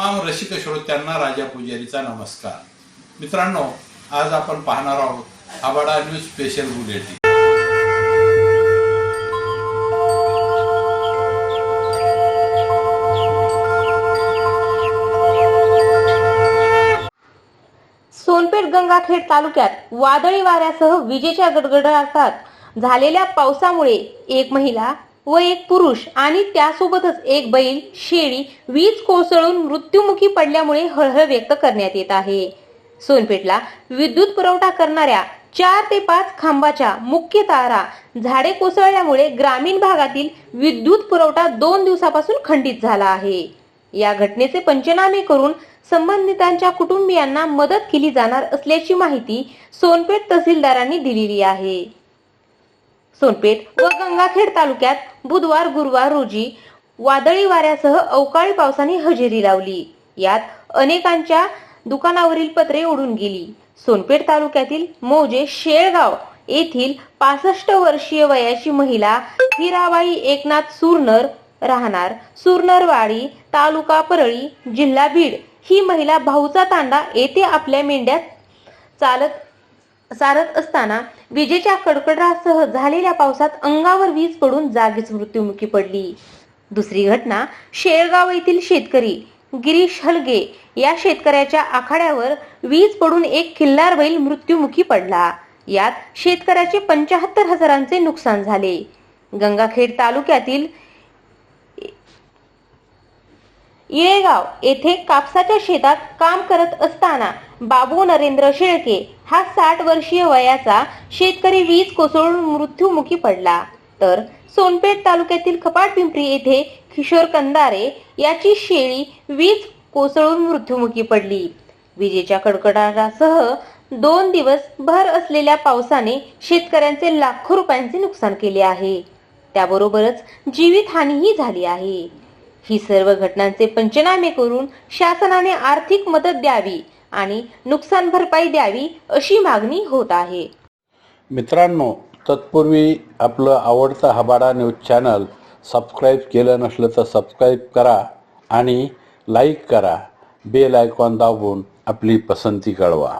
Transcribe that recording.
रसिक श्रोत्यांना राजा पुजारीचा नमस्कार. मित्रांनो आज आपण पाहणार आहोत आबाडा news special bulletin. Sonpeth Gangakhed तालुक्यात वादळी वाऱ्यासह विजेच्या गडगडाटात झालेल्या पावसामुळे एक महिला व एक पुरुष आणि त्यासोबतच एक बैल शेळी वीज कोसळून मृत्युमुखी पडल्यामुळे हळहळ व्यक्त करण्यात येत आहे. सोनपेठला विद्युत पुरवठा करणाऱ्या चार ते पाच खांबाच्या मुख्य तारा झाडे कोसळल्यामुळे ग्रामीण भागातील विद्युत पुरवठा दोन दिवसापासून खंडित झाला आहे. या घटनेचे पंचनामे करून संबंधितांच्या कुटुंबियांना मदत केली जाणार असल्याची माहिती सोनपेठ तहसीलदारांनी दिलेली आहे. सोनपेठ व गंगाखेड तालुक्यात बुधवार गुरुवार रोजी वादळी वाऱ्यासह अवकाळी पावसाने हजेरी लावली. यात अनेकांच्या दुकानावरील पत्रे उडून गेली. सोनपेठ तालुक्यातील मौजे शेळगाव येथील पासष्ट वर्षीय वयाची महिला हिराबाई एकनाथ सुरनर राहणार. सुरनरवाडी तालुका परळी जिल्हा बीड ही महिला भाऊचा तांडा येथे आपल्या मेंढ्यात चालत सारत असताना विजेच्या कडकडासह झालेल्या पावसात अंगावर वीज पडून जागीच मृत्युमुखी पडली. दुसरी घटना शेळगाव येथील शेतकरी गिरीश हलगे या शेतकऱ्याच्या आखाड्यावर वीज पडून एक खिल्लार बैल मृत्युमुखी पडला. यात शेतकऱ्याचे पंचाहत्तर हजारांचे नुकसान झाले. गंगाखेड तालुक्यातील येळेगाव येथे कापसाच्या शेतात काम करत असताना बाबू नरेंद्र शेळके हा साठ वर्षीय वयाचा शेतकरी वीज कोसळून मृत्युमुखी पडला. तर सोनपेठ तालुक्यातील खपाट पिंपरी येथे किशोर कंदारे याची शेळी वीज कोसळून मृत्युमुखी पडली. विजेच्या कडकडाटासह दोन दिवस भर असलेल्या पावसाने शेतकऱ्यांचे लाखो रुपयांचे नुकसान केले आहे. त्याबरोबरच जीवितहानीही झाली आहे. ही सर्व घटनांचे पंचनामे करून शासनाने आर्थिक मदत द्यावी आणि नुकसान भरपाई द्यावी अशी मागणी होत आहे. मित्रांनो तत्पूर्वी आपलं आवडतं हबाडा न्यूज चॅनल सबस्क्राईब केलं नसलं तर सबस्क्राईब करा आणि लाईक करा. बेल आयकॉन दाबून आपली पसंती कळवा.